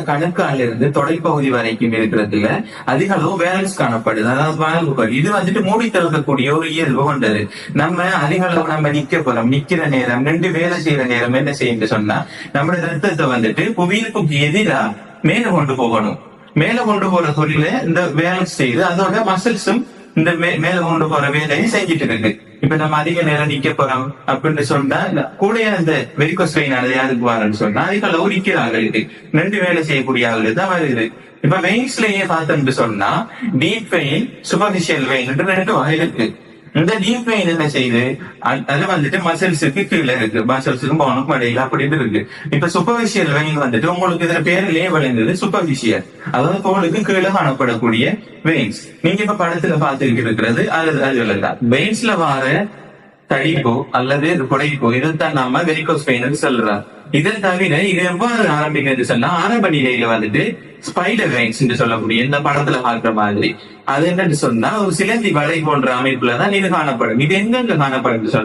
கணுக்கால இருந்து தொடைப்பகுதி வரைக்கும் இருக்கிறதுல அதிக அளவு வேலன்ஸ் காணப்படுது. அதாவது இது வந்துட்டு மூடி திறக்கக்கூடிய ஒரு இயல்பு கொண்டது. நம்ம அதிக அளவு நம்ம நிக்க போறோம். நிக்கிற நேரம் ரெண்டு வேலை செய்யற நேரம் என்ன செய்யுன்னு சொன்னா நம்ம ரத்தத்தை வந்துட்டு புவியீர்ப்புக்கு எதிரா மேல கொண்டு போகணும். மேல கொண்டு போற தொழில இந்த வேலன்ஸ் செய்து அதோட மசில்ஸும் இந்த மே- மேல கொண்டு போற வேலையை செஞ்சுட்டு இருக்கு. இப்ப நம்ம அதிக நேரம் நிக்க போறோம் அப்படின்னு சொன்னா கூட அந்த வெரிகோஸ் வெயின் அது யாருக்கு வரன்னு சொன்னா அதிக அளவு நிக்கிற ஆளுக்கு ரெண்டு வேலை செய்யக்கூடிய ஆளுக்கு தான் வருது. இப்ப வெயின்ஸ்லயே பார்த்தோம்னு சொன்னா டீப் வெயின் சூப்பர்ஃபிஷியல் வெயின் ரெண்டு வகை இருக்கு. இந்த டீப் பெயின் என்ன செய்யுது? அது- அது வந்துட்டு மசில்ஸுக்கு கீழே இருக்கு. மசில்ஸுக்கும் போனுக்கும் இடையில அப்படின்னு இருக்கு. இப்ப சூப்பர்ஃபிஷியல் வெயின் வந்துட்டு உங்களுக்கு இதுல பேர்லயே விளைந்தது சூப்பர்ஃபிஷியல் அதாவது தோலுக்கு கீழே காணப்படக்கூடிய வெயின்ஸ் நீங்க இப்ப படத்துல பாத்துக்கிட்டு இருக்கிறது அது அது தான் வெயின்ஸ்ல வார தடிப்போ அல்லது குடைப்போ இதைத்தான் நாம வெரிகோஸ் பெயின் சொல்றோம். இதை தவிர இது எவ்வாறு ஆரம்பிக்கிறது சொன்னா ஆரம்ப நிலையில வந்துட்டு ஸ்பைடர் ரைன்ஸ் என்று சொல்லக்கூடிய இந்த படத்துல பார்க்கிற மாதிரி. அது என்னன்னு சொன்னா ஒரு சிலந்தி வலை போன்ற அமைப்புல தான் இது காணப்படும். இது எங்கெங்க காணப்படும்